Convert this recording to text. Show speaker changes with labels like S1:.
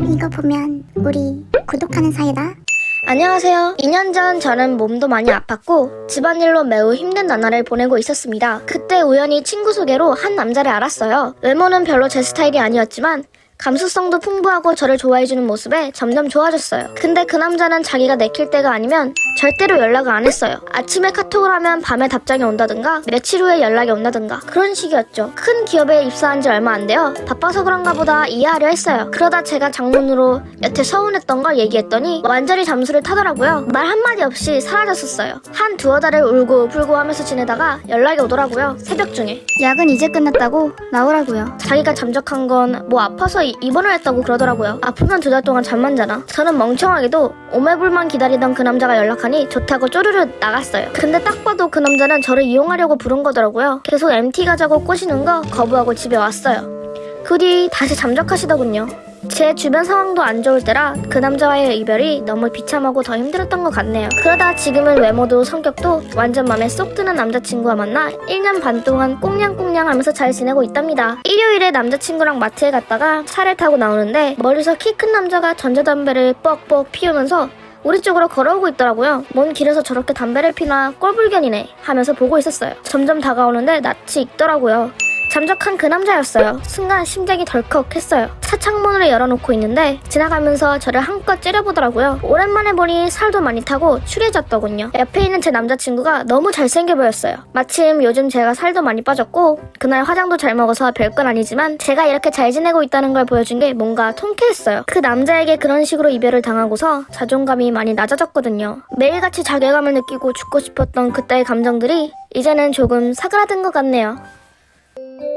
S1: 이거 보면 우리 구독하는 사이다.
S2: 안녕하세요. 2년 전 저는 몸도 많이 아팠고 집안일로 매우 힘든 나날을 보내고 있었습니다. 그때 우연히 친구 소개로 한 남자를 알았어요. 외모는 별로 제 스타일이 아니었지만 감수성도 풍부하고 저를 좋아해주는 모습에 점점 좋아졌어요. 근데 그 남자는 자기가 내킬 때가 아니면 절대로 연락을 안 했어요. 아침에 카톡을 하면 밤에 답장이 온다든가 며칠 후에 연락이 온다든가 그런 식이었죠. 큰 기업에 입사한 지 얼마 안 돼요. 바빠서 그런가 보다 이해하려 했어요. 그러다 제가 장문으로 여태 서운했던 걸 얘기했더니 완전히 잠수를 타더라고요. 말 한마디 없이 사라졌었어요. 한 두어 달을 울고 불고 하면서 지내다가 연락이 오더라고요. 새벽 중에.
S1: 약은 이제 끝났다고 나오라고요.
S2: 자기가 잠적한 건 뭐 아파서 이- 입원을 했다고 그러더라고요. 아프면 두달 동안 잠만 자나? 저는 멍청하게도 오매불만 기다리던 그 남자가 연락하니 좋다고 쪼르르 나갔어요. 근데 딱 봐도 그 남자는 저를 이용하려고 부른 거더라고요. 계속 MT 가자고 꼬시는 거 거부하고 집에 왔어요. 그 뒤 다시 잠적하시더군요. 제 주변 상황도 안 좋을 때라 그 남자와의 이별이 너무 비참하고 더 힘들었던 것 같네요. 그러다 지금은 외모도 성격도 완전 맘에 쏙 드는 남자친구와 만나 1년 반 동안 꽁냥꽁냥 하면서 잘 지내고 있답니다. 일요일에 남자친구랑 마트에 갔다가 차를 타고 나오는데 멀리서 키 큰 남자가 전자담배를 뻑뻑 피우면서 우리 쪽으로 걸어오고 있더라고요. 먼 길에서 저렇게 담배를 피나 꼴불견이네 하면서 보고 있었어요. 점점 다가오는데 낯이 익더라고요. 잠적한 그 남자였어요. 순간 심장이 덜컥 했어요. 차 창문을 열어놓고 있는데 지나가면서 저를 한껏 째려보더라고요. 오랜만에 보니 살도 많이 타고 추해졌더군요. 옆에 있는 제 남자친구가 너무 잘생겨 보였어요. 마침 요즘 제가 살도 많이 빠졌고 그날 화장도 잘 먹어서 별건 아니지만 제가 이렇게 잘 지내고 있다는 걸 보여준 게 뭔가 통쾌했어요. 그 남자에게 그런 식으로 이별을 당하고서 자존감이 많이 낮아졌거든요. 매일같이 자괴감을 느끼고 죽고 싶었던 그때의 감정들이 이제는 조금 사그라든 것 같네요. Thank you.